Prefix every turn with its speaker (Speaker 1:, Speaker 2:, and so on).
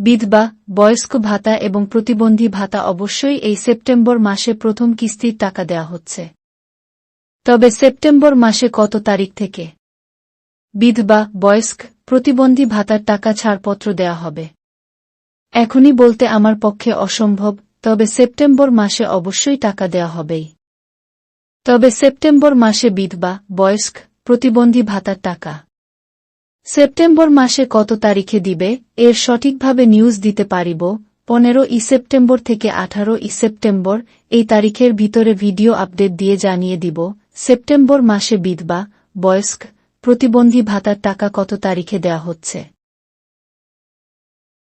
Speaker 1: বিধবা, বয়স্ক ভাতা এবং প্রতিবন্ধী ভাতা অবশ্যই এই সেপ্টেম্বর মাসে প্রথম কিস্তির টাকা দেয়া হচ্ছে। তবে সেপ্টেম্বর মাসে কত তারিখ থেকে? বিধবা, বয়স্ক, প্রতিবন্ধী ভাতার টাকা ছাড়পত্র দেয়া হবে। এখনই বলতে আমার পক্ষে অসম্ভব, তবে সেপ্টেম্বর মাসে অবশ্যই টাকা দেয়া হবেই। তবে সেপ্টেম্বর মাসে বিধবা, বয়স্ক, প্রতিবন্ধী ভাতার টাকা। সেপ্টেম্বর মাসে কত তারিখে দিবে, এর সঠিকভাবে নিউজ দিতে পারিব, পনেরো ই সেপ্টেম্বর থেকে আঠারো ই সেপ্টেম্বর, এই তারিখের ভিতরে ভিডিও আপডেট দিয়ে জানিয়ে দিব, সেপ্টেম্বর মাসে বিধবা, বয়স্ক, প্রতিবন্ধী ভাতার টাকা কত তারিখে দেয়া হচ্ছে।